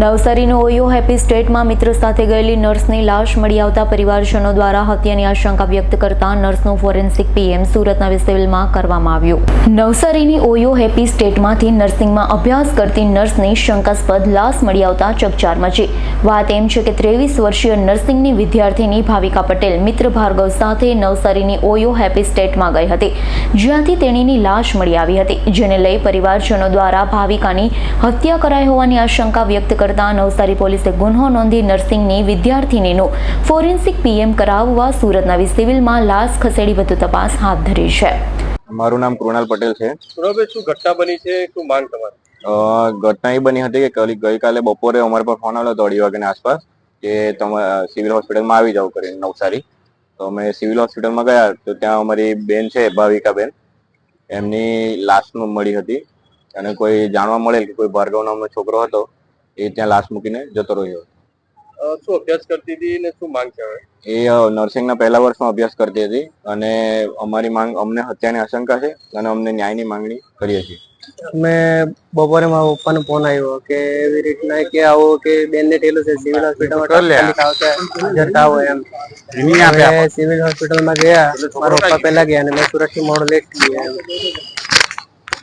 નવસારીનો Oyo happy સ્ટેટમાં મિત્ર સાથે ગયેલી નર્સની લાશ મળી આવતા પરિવારજનો દ્વારા હત્યાની આશંકા વ્યક્ત કરતા નર્સનું ફોરેન્સિક પીએમ સુરતના સિવિલમાં કરવામાં આવ્યું. નવસારીની ઓયો હેપી સ્ટેટમાંથી નર્સિંગમાં અભ્યાસ કરતી નર્સની શંકાસ્પદ લાશ મળી આવતા ચકચાર મચી. વાત એમ છે કે ત્રેવીસ વર્ષીય નર્સિંગની વિદ્યાર્થીની ભાવિકા પટેલ મિત્ર ભાર્ગવ સાથે નવસારીની ઓયો હેપી સ્ટેટમાં ગઈ હતી. જ્યાંથી તેણીની લાશ મળી આવી હતી, જેને લઈ પરિવારજનો દ્વારા ભાવિકાની હત્યા કરાઈ હોવાની આશંકા વ્યક્ત કરતા નવસારી પોલીસે ગુન્હો નોંધી નર્સિંગની વિદ્યાર્થીનીનું ફોરેન્સિક પીએમ કરાવવા સુરતના સિવિલમાં લાશ ખસેડી વધુ તપાસ હાથ ધરી છે. મારું નામ કૃણાલ પટેલ છે. સુરભભાઈ શું ઘટના બની છે? શું માંગ તમારી? અ, ઘટના એ બની હતી કે કલી- ગઈકાલે બપોરે અમારા પર ફોન આવ્યો હતો અઢી વાગ્યાની આસપાસ કે તમે સિવિલ હોસ્પિટલમાં આવી જાવ કરીને નવસારી. તો અમે સિવિલ હોસ્પિટલમાં ગયા તો ત્યાં અમારી બેન છે ભાવિકાબેન. એમની લાશ મળી હતી. અને કોઈ જાણવા મળેલ કે કોઈ ભાર્ગવ નામનો છોકરો હતો એ ત્યાં લાશ મૂકીને જતો રહ્યો. શું અભ્યાસ કરતી હતી ને શું માંગ છે એ નર્સિંગના પહેલા વર્ષમાં અભ્યાસ કરતી હતી અને અમારી માંગ અમને હત્યાની આશંકા છે અને અમને ન્યાયની માંગણી કરીએ છીએ. અમે બપોરે મારા પપ્પાનો ફોન આવ્યો કે એવી રીતના કે આવો કે બેનને ને છે સિવિલ હોસ્પિટલમાં એમ. સિવિલ હોસ્પિટલમાં ગયા મારા પપ્પા પહેલા ગયા અને મેં સુરતથી મોડો લેટ ગયા